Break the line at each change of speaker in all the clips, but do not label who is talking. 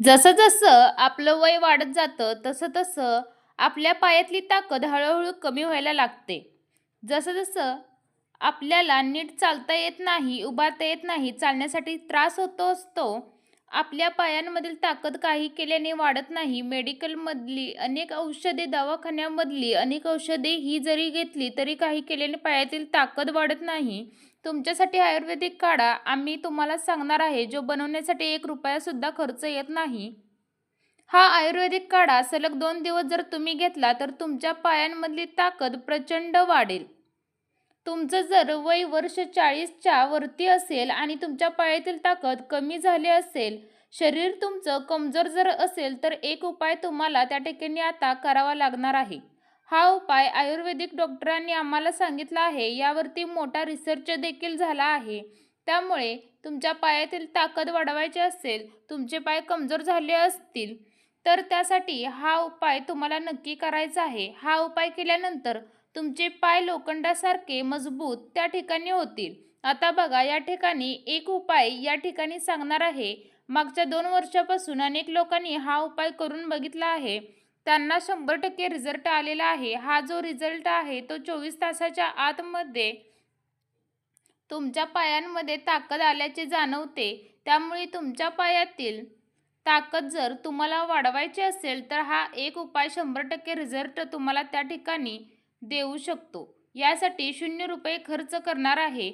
जसं जसं आपलं वय वाढत जातं तसं तसं आपल्या पायातली ताकद हळूहळू कमी व्हायला लागते. जसं जसं आपल्याला नीट चालता येत नाही उभारता येत नाही चालण्यासाठी त्रास होतो असतो आपल्या पायांमधील ताकद काही केल्याने वाढत नाही. मेडिकलमधली अनेक औषधे दवाखान्यामधली अनेक औषधे ही जरी घेतली तरी काही केल्याने पायातील ताकद वाढत नाही. तुमच्यासाठी आयुर्वेदिक काढा. आम्ही तुम्हाला सांगणार आहे जो बनवण्यासाठी एक रुपयासुद्धा खर्च येत नाही. हा आयुर्वेदिक काढा. सलग दोन दिवस जर तुम्ही घेतला तर तुमच्या पायांमधली ताकद प्रचंड वाढेल. तुमचं जर वय वर्ष चाळीसच्या वरती असेल आणि तुमच्या पायातील ताकद कमी झाली असेल शरीर तुमचं कमजोर जर असेल तर एक उपाय तुम्हाला त्या ठिकाणी आता करावा लागणार आहे. हा उपाय आयुर्वेदिक डॉक्टरांनी आम्हाला सांगितला आहे. यावरती मोठा रिसर्च देखील झाला आहे. त्यामुळे तुमच्या पायातील ताकद वाढवायची असेल तुमचे पाय कमजोर झाले असतील तर त्यासाठी हा उपाय तुम्हाला नक्की करायचा आहे. हा उपाय केल्यानंतर तुमचे पाय लोखंडासारखे मजबूत त्या ठिकाणी होतील. आता बघा या ठिकाणी एक उपाय या ठिकाणी सांगणार आहे. मागच्या दोन वर्षापासून अनेक लोकांनी हा उपाय करून बघितला आहे. त्यांना शंभर टक्के रिझल्ट आलेला आहे. हा जो रिझल्ट आहे तो चोवीस तासाच्या आतमध्ये तुमच्या पायांमध्ये ताकद आल्याचे जाणवते. त्यामुळे तुमच्या पायातील ताकद जर तुम्हाला वाढवायची असेल तर हा एक उपाय शंभर टक्के रिझल्ट तुम्हाला त्या ठिकाणी देऊ शकतो. यासाठी शून्य रुपये खर्च करणार आहे.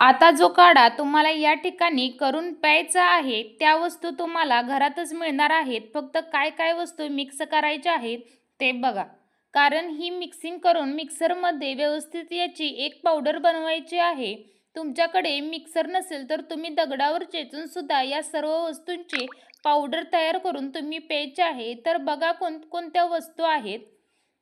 आता जो काढा तुम्हाला या ठिकाणी करून प्यायचा आहे त्या वस्तू तुम्हाला घरातच मिळणार आहेत. फक्त काय काय वस्तू मिक्स करायच्या आहेत ते बघा. कारण ही मिक्सिंग करून मिक्सरमध्ये व्यवस्थित याची एक पावडर बनवायची आहे. तुमच्याकडे मिक्सर नसेल तर तुम्ही दगडावर चेचून सुद्धा या सर्व वस्तूंची पावडर तयार करून तुम्ही प्यायचे आहे. तर बघा कोण कोणत्या वस्तू आहेत.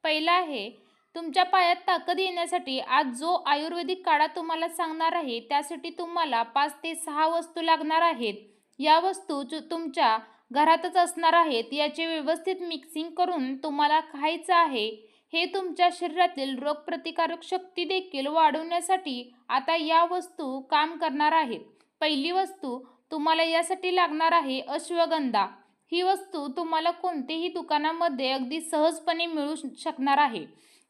पहिला आहे तुमच्या पायात ताकद येण्यासाठी आज जो आयुर्वेदिक काढा तुम्हाला सांगणार आहे त्यासाठी तुम्हाला पाच ते सहा वस्तू लागणार आहेत. या वस्तू तुमच्या घरातच असणार आहेत याचे व्यवस्थित मिक्सिंग करून तुम्हाला खायचं आहे. हे तुमच्या शरीरातील रोगप्रतिकारक शक्ती देखील वाढवण्यासाठी आता या वस्तू काम करणार आहेत. पहिली वस्तू तुम्हाला यासाठी लागणार आहे अश्वगंधा. ही वस्तू तुम्हाला कोणतेही दुकानामध्ये अगदी सहजपणे मिळू शकणार आहे.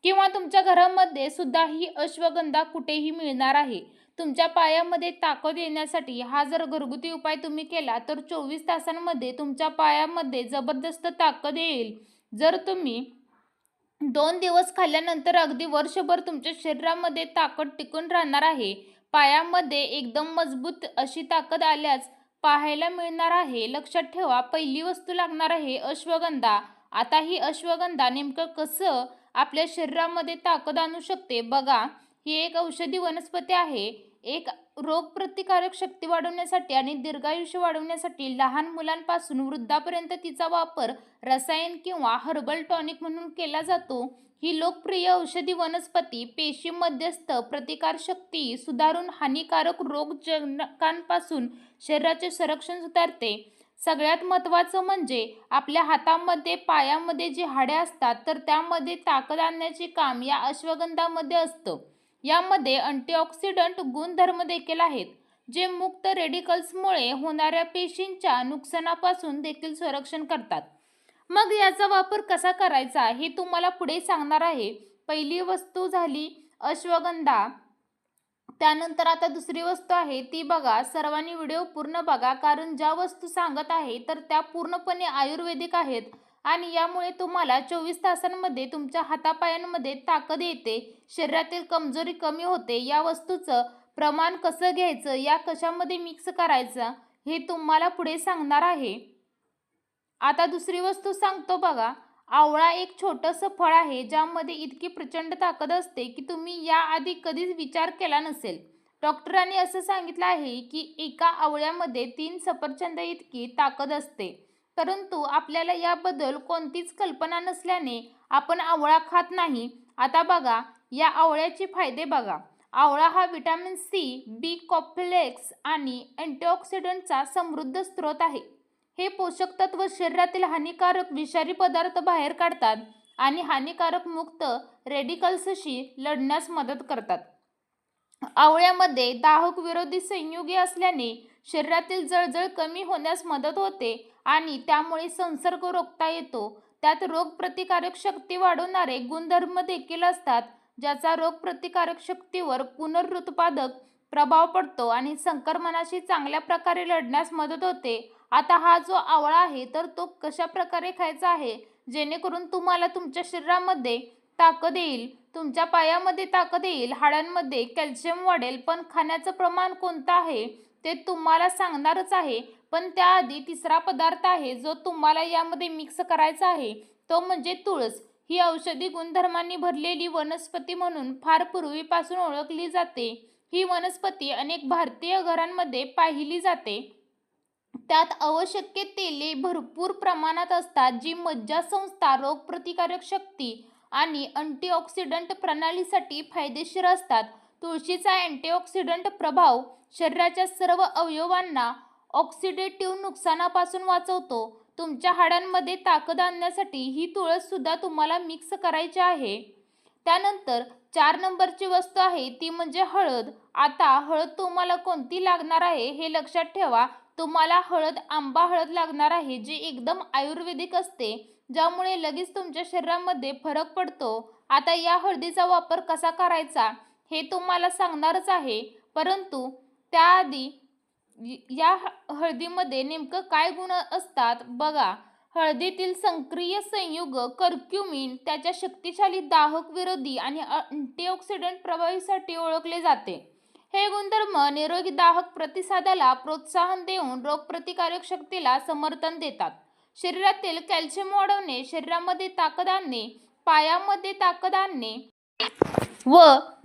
किंवा तुमच्या घरामध्ये सुद्धा ही अश्वगंधा कुठेही मिळणार आहे. तुमच्या पायामध्ये ताकद येण्यासाठी हा जर घरगुती उपाय तुम्ही केला तर चोवीस तासांमध्ये तुमच्या पायामध्ये जबरदस्त ताकद येईल. जर तुम्ही दोन दिवस खाल्ल्यानंतर अगदी वर्षभर तुमच्या शरीरामध्ये ताकद टिकून राहणार आहे पायामध्ये एकदम मजबूत अशी ताकद आल्यास पाहायला मिळणार आहे. लक्षात ठेवा पहिली वस्तू लागणार आहे अश्वगंधा. आता ही अश्वगंधा नेमकं कसं आपल्या शरीरामध्ये ताकद आणू शकते? बघा ही एक औषधी वनस्पती आहे. एक रोगप्रतिकारक शक्ती वाढवण्यासाठी आणि दीर्घायुष्य वाढवण्यासाठी लहान मुलांपासून वृद्धापर्यंत तिचा वापर रसायन किंवा हर्बल टॉनिक म्हणून केला जातो. ही लोकप्रिय औषधी वनस्पती पेशी मध्यस्थ प्रतिकारशक्ती सुधारून हानिकारक रोगजनकांपासून शरीराचे संरक्षण सुधारते. सगळ्यात महत्त्वाचं म्हणजे आपल्या हातामध्ये पायामध्ये जी हाडे असतात तर त्यामध्ये ताकद आणण्याचे काम या अश्वगंधामध्ये असतं. यामध्ये अँटीऑक्सिडंट गुणधर्म देखील आहेत जे मुक्त रेडिकल्समुळे होणाऱ्या पेशींच्या नुकसानापासून देखील संरक्षण करतात. मग याचा वापर कसा करायचा हे तुम्हाला पुढे सांगणार आहे. पहिली वस्तू झाली अश्वगंधा. त्यानंतर आता दुसरी वस्तू आहे ती बघा. सर्वांनी व्हिडिओ पूर्ण बघा कारण ज्या वस्तू सांगत आहे तर त्या पूर्णपणे आयुर्वेदिक आहेत. आणि यामुळे तुम्हाला चोवीस तासांमध्ये तुमच्या हातापायांमध्ये ताकद येते. शरीरातील कमजोरी कमी होते. या वस्तूचं प्रमाण कसं घ्यायचं? या कशामध्ये मिक्स करायचं? हे तुम्हाला पुढे सांगणार आहे. आता दुसरी वस्तू सांगतो बघा. आवळा एक छोटंसं फळ आहे ज्यामध्ये इतकी प्रचंड ताकद असते की तुम्ही याआधी कधीच विचार केला नसेल. डॉक्टरांनी असं सांगितलं आहे की एका आवळ्यामध्ये तीन सफरचंद इतकी ताकद असते. परंतु आपल्याला याबद्दल कोणतीच कल्पना नसल्याने आपण आवळा खात नाही. आता बघा या आवळ्याचे फायदे बघा. आवळा हा विटॅमिन सी बी कॉम्प्लेक्स आणि अँटीऑक्सिडंटचा समृद्ध स्रोत आहे. हे पोषक तत्व शरीरातील हानिकारक विषारी पदार्थ बाहेर काढतात आणि हानिकारक मुक्त रेडिकल्सशी लढण्यास मदत करतात. आवळ्यामध्ये दाहक विरोधी संयुगे असल्याने शरीरातील जळजळ कमी होण्यास मदत होते आणि त्यामुळे संसर्ग रोखता येतो. त्यात रोगप्रतिकारक शक्ती वाढवणारे गुणधर्म देखील असतात ज्याचा रोगप्रतिकारक शक्तीवर पुनरुत्पादक प्रभाव पडतो आणि संक्रमणाशी चांगल्या प्रकारे लढण्यास मदत होते. आता हा जो आवळा आहे तर तो कशा प्रकारे खायचा आहे? जेणेकरून तुम्हाला तुमच्या शरीरामध्ये ताकद येईल तुमच्या पायामध्ये ताकद येईल हाडांमध्ये कॅल्शियम वाढेल पण खाण्याचं प्रमाण कोणतं आहे ते तुम्हाला सांगणारच आहे. पण त्याआधी तिसरा पदार्थ आहे जो तुम्हाला यामध्ये मिक्स करायचा आहे तो म्हणजे तुळस. ही औषधी गुणधर्मांनी भरलेली वनस्पती म्हणून फार पूर्वीपासून ओळखली जाते. ही वनस्पती अनेक भारतीय घरांमध्ये पाहिली जाते. त्यात आवश्यक तेले भरपूर प्रमाणात असतात जी मज्जासंस्था रोगप्रतिकारक शक्ती आणि अँटीऑक्सिडंट प्रणालीसाठी फायदेशीर असतात. तुळशीचा अँटीऑक्सिडंट प्रभाव शरीराच्या सर्व अवयवांना ऑक्सिडेटिव्ह नुकसानापासून वाचवतो. तुमच्या हाडांमध्ये ताकद आणण्यासाठी ही तुळस सुद्धा तुम्हाला मिक्स करायची आहे. त्यानंतर चार नंबरची वस्तू आहे ती म्हणजे हळद. आता हळद तुम्हाला कोणती लागणार आहे हे लक्षात ठेवा. तुम्हाला हळद आंबा हळद लागणार आहे जी एकदम आयुर्वेदिक असते ज्यामुळे लगेच तुमच्या शरीरामध्ये फरक पडतो. आता या हळदीचा वापर कसा करायचा हे तुम्हाला सांगणारच आहे. परंतु त्याआधी या हळदीमध्ये नेमकं काय गुण असतात बघा. हळदीतील संक्रिय संयुग कर्क्युमिन त्याच्या शक्तिशाली दाहक विरोधी आणि अँटीऑक्सिडंट प्रभावीसाठी ओळखले जाते. हे गुणधर्म निरोगी दाहक प्रतिसादाला प्रोत्साहन देऊन रोगप्रतिकारक शक्तीला समर्थन देतात. शरीरातील कॅल्शियम वाढवणे शरीरामध्ये ताकद आणणे पायामध्ये ताकद आणणे व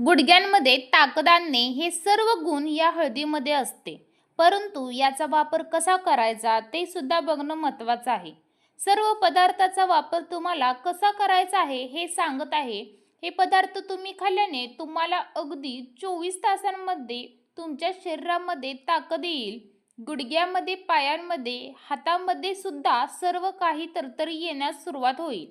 गुडघ्यांमध्ये ताकद आणणे हे सर्व गुण या हळदीमध्ये असते. परंतु याचा वापर कसा करायचा ते सुद्धा बघणं महत्त्वाचं आहे. सर्व पदार्थाचा वापर तुम्हाला कसा करायचा आहे हे सांगत आहे. हे पदार्थ तुम्ही खाल्ल्याने तुम्हाला अगदी चोवीस तासांमध्ये तुमच्या शरीरामध्ये ताकद येईल. गुडघ्यामध्ये पायांमध्ये हातामध्ये सुद्धा सर्व काही तरतरी येण्यास सुरुवात होईल.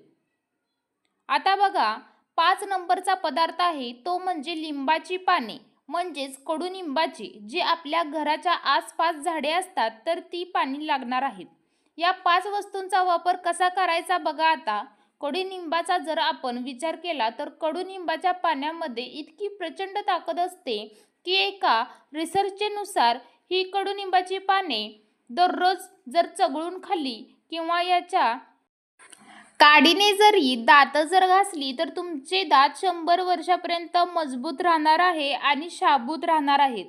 आता बघा पाच नंबरचा पदार्थ आहे तो म्हणजे लिंबाची पाने. म्हणजेच कडुनिंबाची जी आपल्या घराच्या आसपास झाडे असतात तर ती पाणी लागणार आहेत. या पाच वस्तूंचा वापर कसा करायचा बघा आता. कडुनिंबाचा जर आपण विचार केला तर कडुनिंबाच्या पाण्यामध्ये इतकी प्रचंड ताकद असते की एका रिसर्चेनुसार ही कडुनिंबाची पाने दररोज जर चगळून खाल्ली किंवा याच्या काडीने जरी दात जर घासली तर तुमचे दात शंभर वर्षापर्यंत मजबूत राहणार आहे आणि शाबूत राहणार आहेत.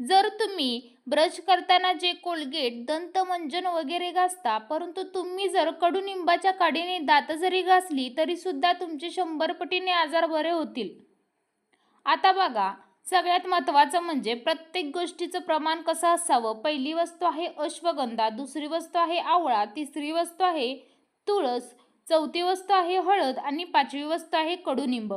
जर तुम्ही ब्रश करताना जे कोलगेट दंतमंजन वगैरे घासता परंतु तुम्ही जर कडुनिंबाच्या काडीने दात जरी घासली तरी सुद्धा तुमचे शंभर पटीने आजार बरे होतील. आता बघा सगळ्यात महत्त्वाचं म्हणजे प्रत्येक गोष्टीचं प्रमाण कसं असावं? पहिली वस्तू आहे अश्वगंधा दुसरी वस्तू आहे आवळा तिसरी वस्तू आहे तुळस चौथी वस्तू आहे हळद आणि पाचवी वस्तू आहे कडुनिंब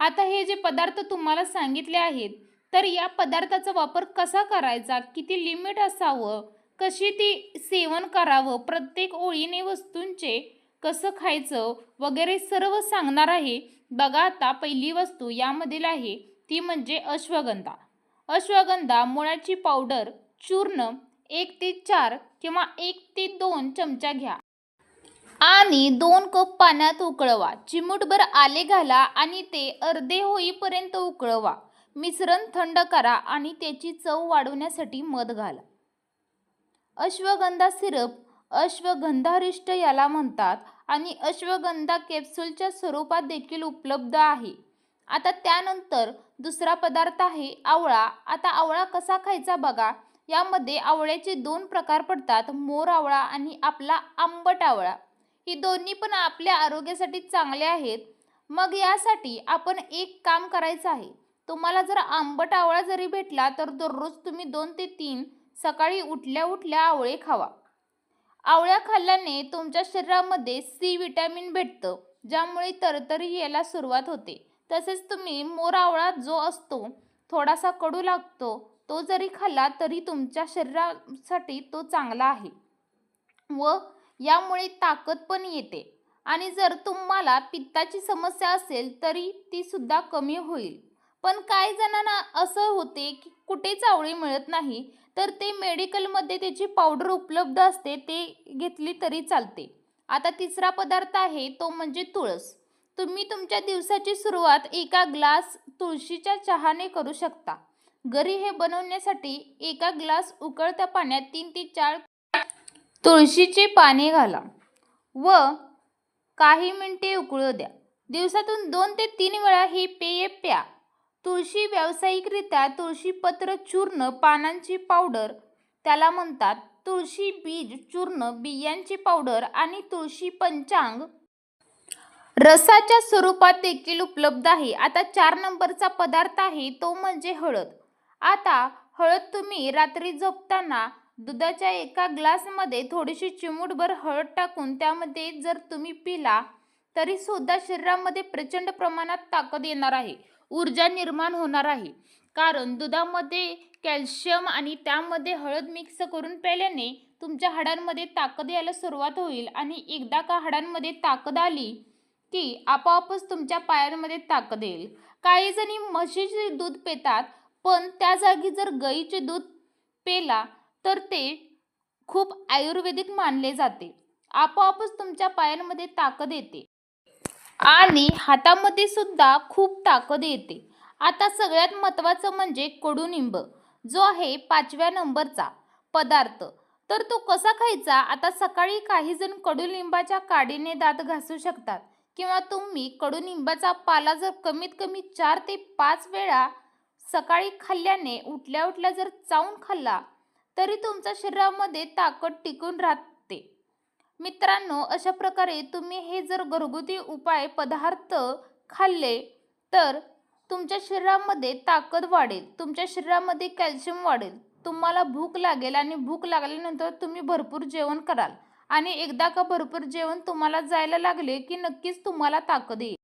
आता हे जे पदार्थ तुम्हाला सांगितले आहेत तर या पदार्थाचा वापर कसा करायचा? किती लिमिट असावं? कशी ती सेवन करावं? प्रत्येक ओळीने वस्तूंचे कसं खायचं? वगैरे सर्व सांगणार आहे. बघा आता पहिली वस्तू यामधील आहे. ती म्हणजे अश्वगंधा. अश्वगंधा मुळाची पावडर चूर्ण एक ते चार किंवा एक ते दोन चमचा घ्या. आणि दोन कप पाण्यात उकळवा. चिमूटभर आले घाला आणि ते अर्धे होईपर्यंत उकळवा. मिश्रण थंड करा आणि त्याची चव वाढवण्यासाठी मध घाला. अश्वगंधा सिरप अश्वगंधारिष्ट याला म्हणतात आणि अश्वगंधा कॅप्सूलच्या स्वरूपात देखील उपलब्ध आहे. आता त्यानंतर दुसरा पदार्थ आहे आवळा. आता आवळा कसा खायचा बघा. यामध्ये आवळ्याचे दोन प्रकार पडतात मोर आवळा आणि आपला आंबट आवळा. ही दोन्ही पण आपल्या आरोग्यासाठी चांगले आहेत. मग यासाठी आपण एक काम करायचं आहे. तुम्हाला जर आंबट आवळा जरी भेटला तर दररोज तुम्ही दोन ते तीन सकाळी उठल्या उठल्या आवळे खावा. आवळ्या खाल्ल्याने तुमच्या शरीरामध्ये सी विटॅमिन भेटतं ज्यामुळे तरतरी यायला सुरुवात होते. तसेच तुम्ही मोर आवळा जो असतो थोडासा कडू लागतो तो जरी खाल्ला तरी तुमच्या शरीरासाठी तो चांगला आहे. व यामुळे ताकद पण येते. आणि जर तुम्हाला पित्ताची समस्या असेल तरी ती सुद्धा कमी होईल. पण काही जणांना असं होते की कुठे चावळी मिळत नाही तर ते मेडिकलमध्ये त्याची पावडर उपलब्ध असते ते घेतली तरी चालते. आता तिसरा पदार्थ आहे तो म्हणजे तुळस. तुम्ही तुमच्या दिवसाची सुरुवात एका ग्लास तुळशीच्या चहाने करू शकता. घरी हे बनवण्यासाठी एका ग्लास उकळत्या पाण्यात तीन ते चार तुळशीचे पाने घाला व काही मिनिटे उकळू द्या. दिवसातून दोन ते तीन वेळा ही पेय प्या. तुळशी व्यावसायिकरित्या तुळशीपत्र चूर्ण पानांची पावडर त्याला म्हणतात तुळशी बीज चूर्ण बियांची पावडर आणि तुळशी पंचांग. रसाच्या स्वरूपात देखील उपलब्ध आहे. आता चार नंबरचा पदार्थ आहे तो म्हणजे हळद. आता हळद तुम्ही रात्री झोपताना दुधाच्या एका ग्लासमध्ये थोडीशी चिमूटभर हळद टाकून त्यामध्ये जर तुम्ही पिला तरी सुद्धा शरीरामध्ये प्रचंड प्रमाणात ताकद येणार आहे. ऊर्जा निर्माण होणार आहे. कारण दुधामध्ये कॅल्शियम आणि त्यामध्ये हळद मिक्स करून प्यायल्याने तुमच्या हाडांमध्ये ताकद यायला सुरुवात होईल आणि एकदा का हाडांमध्ये ताकद आली की आपोआपच तुमच्या पायांमध्ये ताकद येईल. काही जणी म्हशीचे दूध पितात पण त्या जागी जर गाईचे दूध पेला तर ते खूप आयुर्वेदिक मानले जाते. आपोआपच तुमच्या पायांमध्ये ताकद येते. आणि हातामध्ये सुद्धा खूप ताकद येते. आता सगळ्यात महत्त्वाचं म्हणजे कडुनिंब जो आहे पाचव्या नंबरचा पदार्थ. तर तो कसा खायचा? आता सकाळी काही जण कडुलिंबाच्या काडीने दात घासू शकतात किंवा तुम्ही कडुनिंबाचा पाला जर कमीत कमी चार ते पाच वेळा सकाळी खाल्ल्याने उठल्या उठल्या जर चावून खाल्ला तरी तुमच्या शरीरामध्ये ताकद टिकून राहत. मित्रांनो अशा प्रकारे तुम्ही हे जर घरगुती उपाय पदार्थ खाल्ले तर तुमच्या शरीरामध्ये ताकद वाढेल तुमच्या शरीरामध्ये कॅल्शियम वाढेल तुम्हाला भूक लागेल आणि भूक लागल्यानंतर तुम्ही भरपूर जेवण कराल. आणि एकदा का भरपूर जेवण तुम्हाला जायला लागले की नक्कीच तुम्हाला ताकद येईल.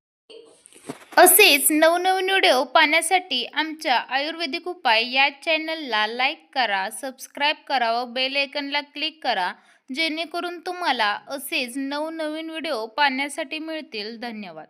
असेच नवनवीन व्हिडिओ पाहण्यासाठी आमच्या आयुर्वेदिक उपाय या चॅनलला लाईक करा सबस्क्राईब करा व बेल आयकनला क्लिक करा. जेणेकरून तुम्हाला असेच नवनवीन व्हिडिओ पाहण्यासाठी मिळतील. धन्यवाद.